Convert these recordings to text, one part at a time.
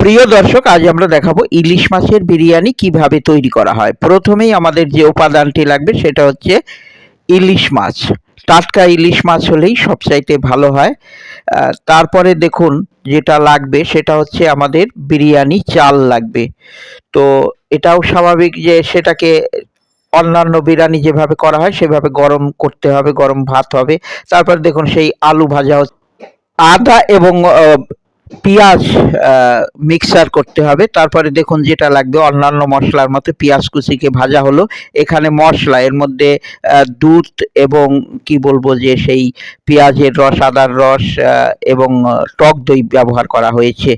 প্রিয় দর্শক, আজ আমরা দেখাবো ইলিশ মাছের বিরিয়ানি কীভাবে তৈরি করা হয়। প্রথমেই আমাদের যে উপাদানটি লাগবে সেটা হচ্ছে ইলিশ মাছ। টাটকা ইলিশ মাছ হলেই সবচাইতে ভালো হয়। তারপরে দেখুন যেটা লাগবে সেটা হচ্ছে আমাদের বিরিয়ানি চাল লাগবে। তো এটাও স্বাভাবিক যে সেটাকে অন্যান্য বিরিয়ানি যেভাবে করা হয় সেভাবে গরম করতে হবে, গরম ভাত হবে। তারপর দেখুন সেই আলু ভাজা। আদা এবং পেঁয়াজ মিক্সার করতে হবে। তারপরে দেখুন যেটা লাগবে, অন্যান্য মশলার মতো পেঁয়াজ কুচিকে ভাজা হলো। এখানে মশলা, এর মধ্যে দুধ এবং কি বলব যে সেই পেঁয়াজের রস, আদার রস এবং টক দই ব্যবহার করা হয়েছে।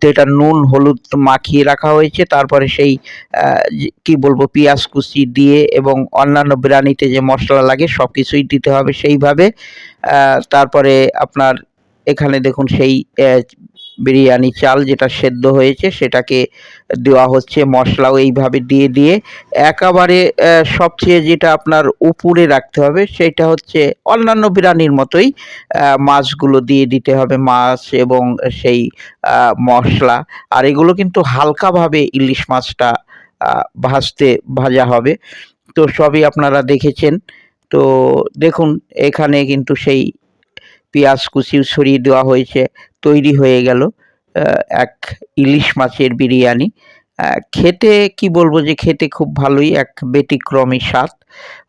তো এটা নুন, হলুদ মাখিয়ে রাখা হয়েছে। তারপরে সেই কি বলব, পেঁয়াজ কুচি দিয়ে এবং অন্যান্য বিরিয়ানিতে যে মশলা লাগে সব কিছুই দিতে হবে সেইভাবে। তারপরে আপনার এখানে দেখুন সেই বিরিয়ানি চাল যেটা সেদ্ধ হয়েছে সেটাকে দেওয়া হচ্ছে, মশলাও এইভাবে দিয়ে দিয়ে একেবারে সবচেয়ে যেটা আপনার উপরে রাখতে হবে সেটা হচ্ছে অন্যান্য বিরিয়ানির মতোই মাছগুলো দিয়ে দিতে হবে, মাছ এবং সেই মশলা। আর এগুলো কিন্তু হালকাভাবে ইলিশ মাছটা ভাজতে ভাজা হবে। তো সবই আপনারা দেখেছেন। তো দেখুন এখানে কিন্তু সেই পেঁয়াজ কুচি ছড়িয়ে দেওয়া হয়েছে, তৈরি হয়ে গেল এক ইলিশ মাছের বিরিয়ানি। খেতে কি বলব যে খেতে খুব ভালোই, এক ব্যতিক্রমী স্বাদ।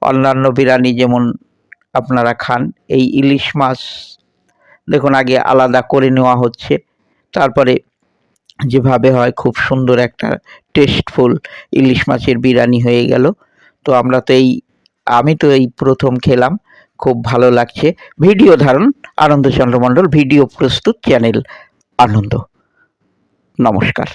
অন্যান্য বিরিয়ানি যেমন আপনারা খান, এই ইলিশ মাছ দেখুন আগে আলাদা করে নেওয়া হচ্ছে, তারপরে যেভাবে হয় খুব সুন্দর একটা টেস্টফুল ইলিশ মাছের বিরিয়ানি হয়ে গেল। তো আমরা তো এই, আমি তো এই প্রথম খেলাম। খুব ভালো লাগছে। ভিডিও ধারণ আনন্দচন্দ্র মণ্ডল ভিডিও প্রস্তুত চ্যানেল আনন্দ। নমস্কার।